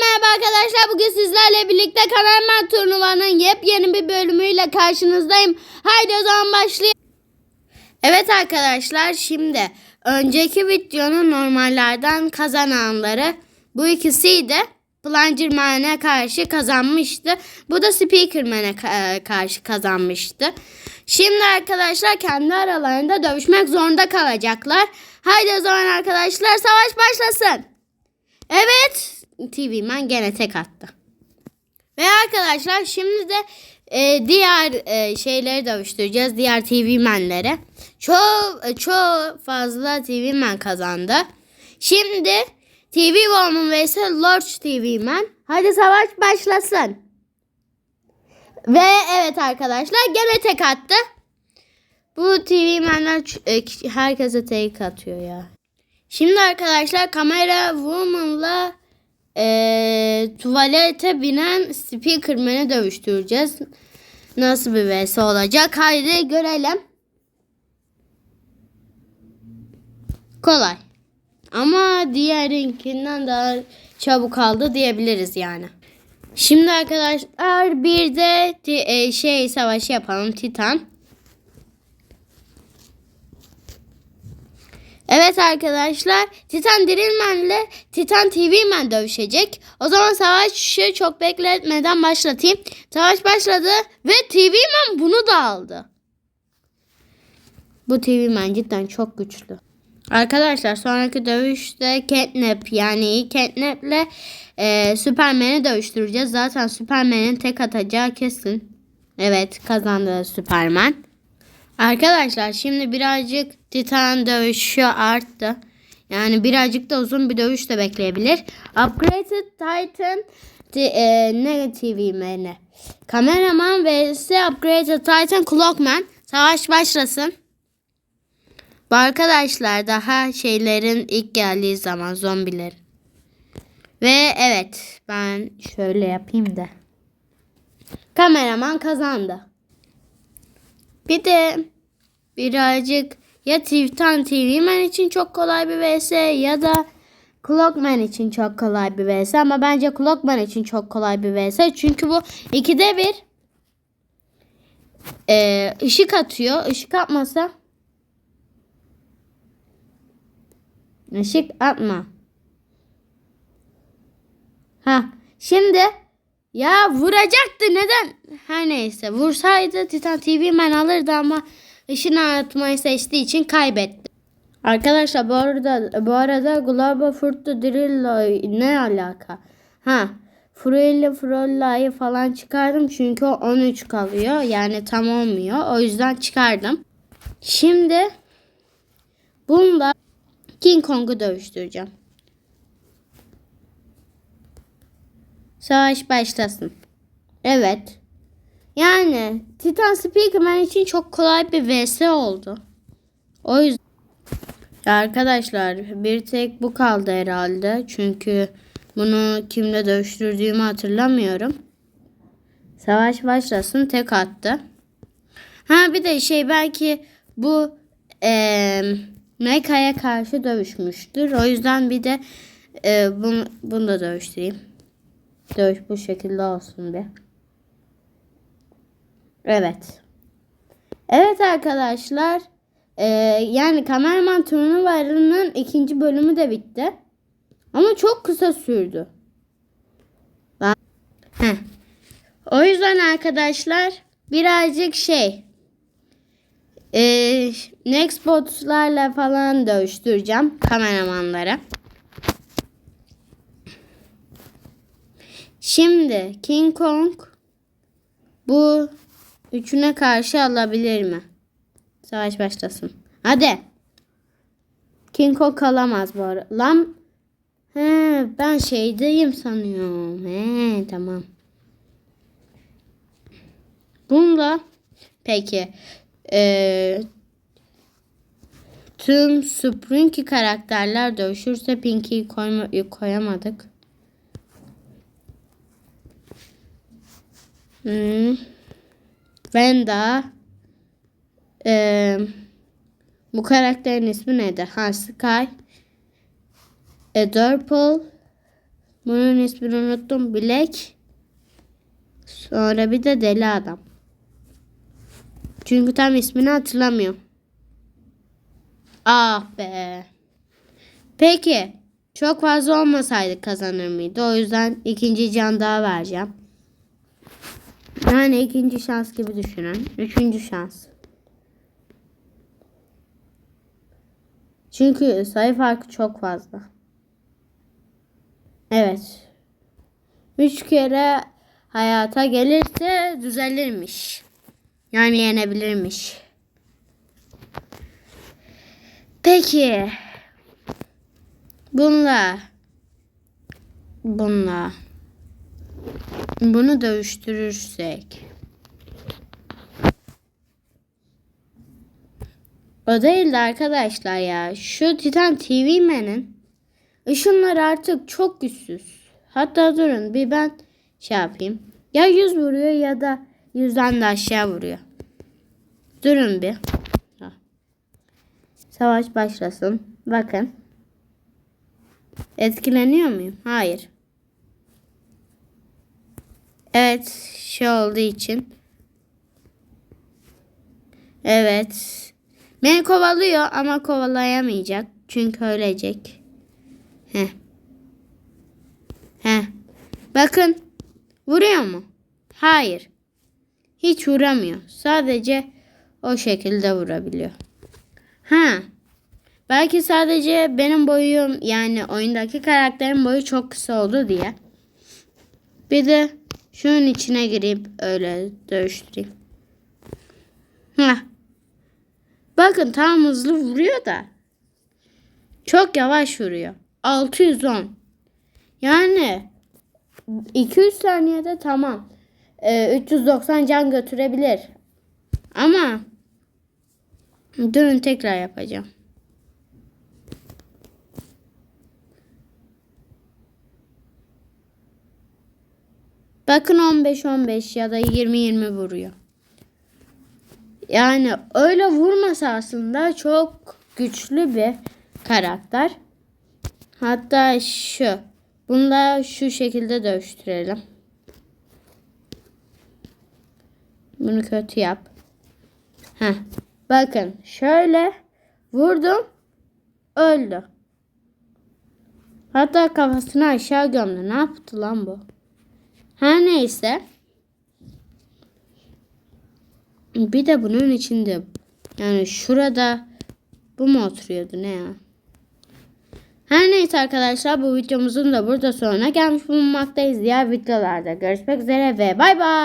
merhaba arkadaşlar. Bugün sizlerle birlikte Kanaman Turnuvanın yepyeni bir bölümüyle karşınızdayım. Haydi o zaman başlayalım. Evet arkadaşlar şimdi önceki videonun normallerden kazananları bu ikisiydi. Plunger karşı kazanmıştı. Bu da Speakerman'e ka- karşı kazanmıştı. Şimdi arkadaşlar kendi aralarında dövüşmek zorunda kalacaklar. Haydi o zaman arkadaşlar savaş başlasın. Evet. TV Man gene tek attı. Ve arkadaşlar şimdi de e, diğer e, şeyleri dövüştüreceğiz. Diğer TV Man'lere. Çok e, çok fazla TV Man kazandı. Şimdi TV Woman vs Lord TV Man. Hadi savaş başlasın. Ve evet arkadaşlar gene tek attı. Bu TV Man'ler ç- e, herkese tek atıyor ya. Şimdi arkadaşlar kamera woman'la eee tuvalete binen speakerman'i dövüştüreceğiz. Nasıl bir vs olacak? Haydi görelim. Kolay. Ama diğerinkinden daha çabuk aldı diyebiliriz yani. Şimdi arkadaşlar bir de e, şey savaşı yapalım Titan. Evet arkadaşlar Titan Drillman ile Titan TV Man dövüşecek. O zaman savaşı çok bekletmeden başlatayım. Savaş başladı ve TV Man bunu da aldı. Bu TV Man cidden çok güçlü. Arkadaşlar sonraki dövüşte Catnap yani Catnap'le e, Superman'i dövüştüreceğiz. Zaten Superman'in tek atacağı kesin. Evet kazandı Superman. Arkadaşlar şimdi birazcık Titan dövüşü arttı. Yani birazcık da uzun bir dövüş de bekleyebilir. Upgraded Titan e, ne TV ne? Kameraman vs Upgraded Titan Clockman. Savaş başlasın. Bu arkadaşlar daha şeylerin ilk geldiği zaman zombiler. Ve evet ben şöyle yapayım da. Kameraman kazandı. Bir de birazcık ya Titan TV Man için çok kolay bir vs ya da Clockman için çok kolay bir vs ama bence Clockman için çok kolay bir vs çünkü bu ikide bir e, ışık atıyor. Işık atmasa ışık atma. Ha şimdi ya vuracaktı neden? Her neyse vursaydı Titan TV Man alırdı ama ışını atmayı seçtiği için kaybetti. Arkadaşlar bu arada bu arada Global Fruit Drill'la ne alaka? Ha Fruilli Frolla'yı falan çıkardım çünkü o 13 kalıyor. Yani tam olmuyor. O yüzden çıkardım. Şimdi bununla King Kong'u dövüştüreceğim. Savaş başlasın. Evet. Yani Titan Speakerman için çok kolay bir vs oldu. O yüzden arkadaşlar bir tek bu kaldı herhalde. Çünkü bunu kimle dövüştürdüğümü hatırlamıyorum. Savaş başlasın tek attı. Ha bir de şey belki bu eee Meka'ya karşı dövüşmüştür. O yüzden bir de eee bunu, bunu da dövüştüreyim. Dövüş bu şekilde olsun bir. Evet. Evet arkadaşlar. Ee, yani kameraman turnuvarının ikinci bölümü de bitti. Ama çok kısa sürdü. Ben... Heh. O yüzden arkadaşlar birazcık şey e, Nextbot'larla falan dövüştüreceğim kameramanları. Şimdi King Kong bu üçüne karşı alabilir mi? Savaş başlasın. Hadi. King Kong alamaz bu arada. Lan He, ben şeydeyim sanıyorum. He, tamam. Bunda peki ee, tüm Sprinky karakterler dövüşürse Pinky'yi koyamadık. Hmm. Venda. Ee, bu karakterin ismi neydi? Ha Sky. Adorple. Bunun ismini unuttum. Bilek. Sonra bir de deli adam. Çünkü tam ismini hatırlamıyorum. Ah be. Peki. Çok fazla olmasaydı kazanır mıydı? O yüzden ikinci can daha vereceğim. Yani ikinci şans gibi düşünün. Üçüncü şans. Çünkü sayı farkı çok fazla. Evet. Üç kere hayata gelirse düzelirmiş. Yani yenebilirmiş. Peki. Bununla. Bununla. Bunu dövüştürürsek. O değil de arkadaşlar ya. Şu Titan TV Man'in ışınları artık çok güçsüz. Hatta durun bir ben şey yapayım. Ya 100 vuruyor ya da 100'den de aşağı vuruyor. Durun bir. Savaş başlasın. Bakın. Etkileniyor muyum? Hayır. Evet. Şey olduğu için. Evet. Beni kovalıyor ama kovalayamayacak. Çünkü ölecek. Heh. Heh. Bakın. Vuruyor mu? Hayır. Hiç vuramıyor. Sadece o şekilde vurabiliyor. Ha. Belki sadece benim boyum yani oyundaki karakterin boyu çok kısa oldu diye. Bir de şunun içine gireyim öyle dövüştüreyim. Heh. Bakın tam hızlı vuruyor da. Çok yavaş vuruyor. 610. Yani 200 saniyede tamam. Ee, 390 can götürebilir. Ama durun tekrar yapacağım. Bakın 15-15 ya da 20-20 vuruyor. Yani öyle vurmasa aslında çok güçlü bir karakter. Hatta şu. Bunu da şu şekilde dövüştürelim. Bunu kötü yap. Heh. Bakın şöyle vurdum. Öldü. Hatta kafasını aşağı gömdü. Ne yaptı lan bu? Her neyse. Bir de bunun içinde yani şurada bu mu oturuyordu ne ya? Her neyse arkadaşlar bu videomuzun da burada sonuna gelmiş bulunmaktayız. Diğer videolarda görüşmek üzere ve bay bay.